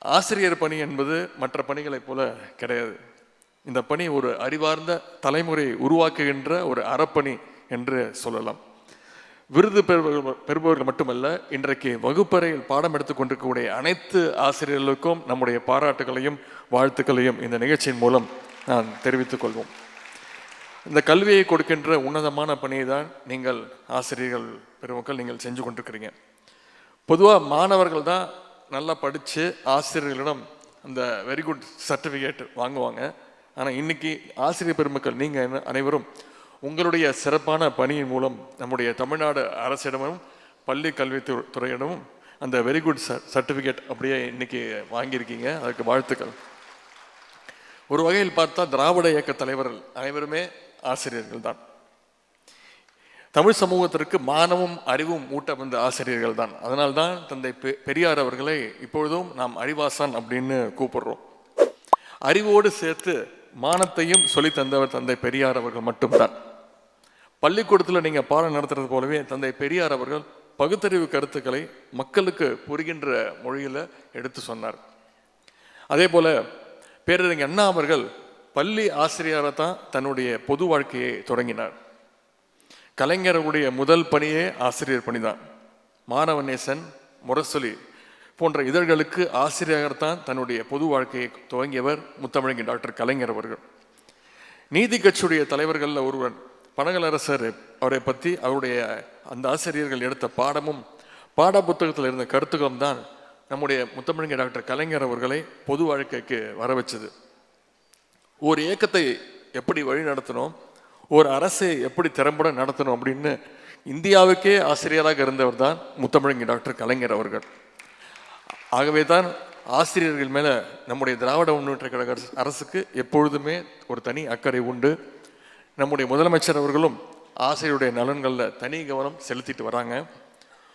ஆசிரியர் பணி என்பது மற்ற பணிகளைப் போல கிடையாது. இந்த பணி ஒரு அறிவார்ந்த தலைமுறையை உருவாக்குகின்ற ஒரு அறப்பணி என்று சொல்லலாம். விருது பெறுபவர்கள் பெறுபவர்கள் மட்டுமல்ல இன்றைக்கு வகுப்பறையில் பாடம் எடுத்துக் கொண்டிருக்கக்கூடிய அனைத்து ஆசிரியர்களுக்கும் நம்முடைய பாராட்டுகளையும் வாழ்த்துக்களையும் இந்த நிகழ்ச்சியின் மூலம் நான் தெரிவித்துக் கொள்வோம். இந்த கல்வியை கொடுக்கின்ற உன்னதமான பணியை தான் நீங்கள் ஆசிரியர்கள் பெருமக்கள் நீங்கள் செஞ்சு கொண்டிருக்கிறீங்க. பொதுவாக மாணவர்கள் தான் நல்லா படித்து ஆசிரியர்களிடம் அந்த வெரி குட் சர்டிஃபிகேட் வாங்குவாங்க. ஆனால் இன்றைக்கி ஆசிரியர் பெருமக்கள் நீங்கள் அனைவரும் உங்களுடைய சிறப்பான பணியின் மூலம் நம்முடைய தமிழ்நாடு அரசிடமும் பள்ளி கல்வித்து துறையிடமும் அந்த வெரி குட் சர்டிஃபிகேட் அப்படியே இன்றைக்கி வாங்கியிருக்கீங்க. அதுக்கு வாழ்த்துக்கள். ஒரு வகையில் பார்த்தா திராவிட இயக்க தலைவர்கள் அனைவருமே ஆசிரியர்கள் தான் தமிழ் சமூகத்திற்கு மானமும் அறிவும் ஊட்ட வந்த ஆசிரியர்கள் தான் அதனால் தான் தந்தை பெ- பெரியார் அவர்களை இப்பொழுதும் நாம் அறிவாசான் அப்படின்னு கூப்பிடுறோம். அறிவோடு சேர்த்து மானத்தையும் சொல்லி தந்தவர் தந்தை பெரியார் அவர்கள் மட்டும்தான். பள்ளிக்கூடத்தில் நீங்கள் பாடம் நடத்துறது போலவே தந்தை பெரியார் அவர்கள் பகுத்தறிவு கருத்துக்களை மக்களுக்கு புரிகின்ற மொழியில் எடுத்து சொன்னார். அதே போல் பேரறிஞர் அண்ணா அவர்கள் பள்ளி ஆசிரியராக தான் தன்னுடைய பொது வாழ்க்கையை தொடங்கினார். கலைஞருடைய முதல் பணியே ஆசிரியர் பணிதான். மாணவநேசன் முரசொலி போன்ற இதழ்களுக்கு ஆசிரியராகத்தான் தன்னுடைய பொது வாழ்க்கையை துவங்கியவர் முத்தமிழங்கி டாக்டர் கலைஞர் அவர்கள். நீதி கட்சியுடைய தலைவர்களில் ஒருவர் பனகலரசர் அவரை பற்றி அவருடைய அந்த ஆசிரியர்கள் எடுத்த பாடமும் பாட புத்தகத்தில் இருந்த கருத்துக்களும் தான் நம்முடைய முத்தமிழங்க டாக்டர் கலைஞர் அவர்களை பொது வாழ்க்கைக்கு வர வச்சது ஒரு இயக்கத்தை எப்படி வழி நடத்தினோம் ஒரு அரசை எப்படி திறம்பட நடத்தணும் அப்படின்னு இந்தியாவுக்கே ஆசிரியராக இருந்தவர் தான் முத்தமிழங்கி டாக்டர் கலைஞர் அவர்கள். ஆகவே தான் ஆசிரியர்கள் மேலே நம்முடைய திராவிட முன்னேற்ற கழக அரசுக்கு எப்பொழுதுமே ஒரு தனி அக்கறை உண்டு. நம்முடைய முதலமைச்சர் அவர்களும் ஆசிரியருடைய நலன்களில் தனி கவனம் செலுத்திட்டு வராங்க.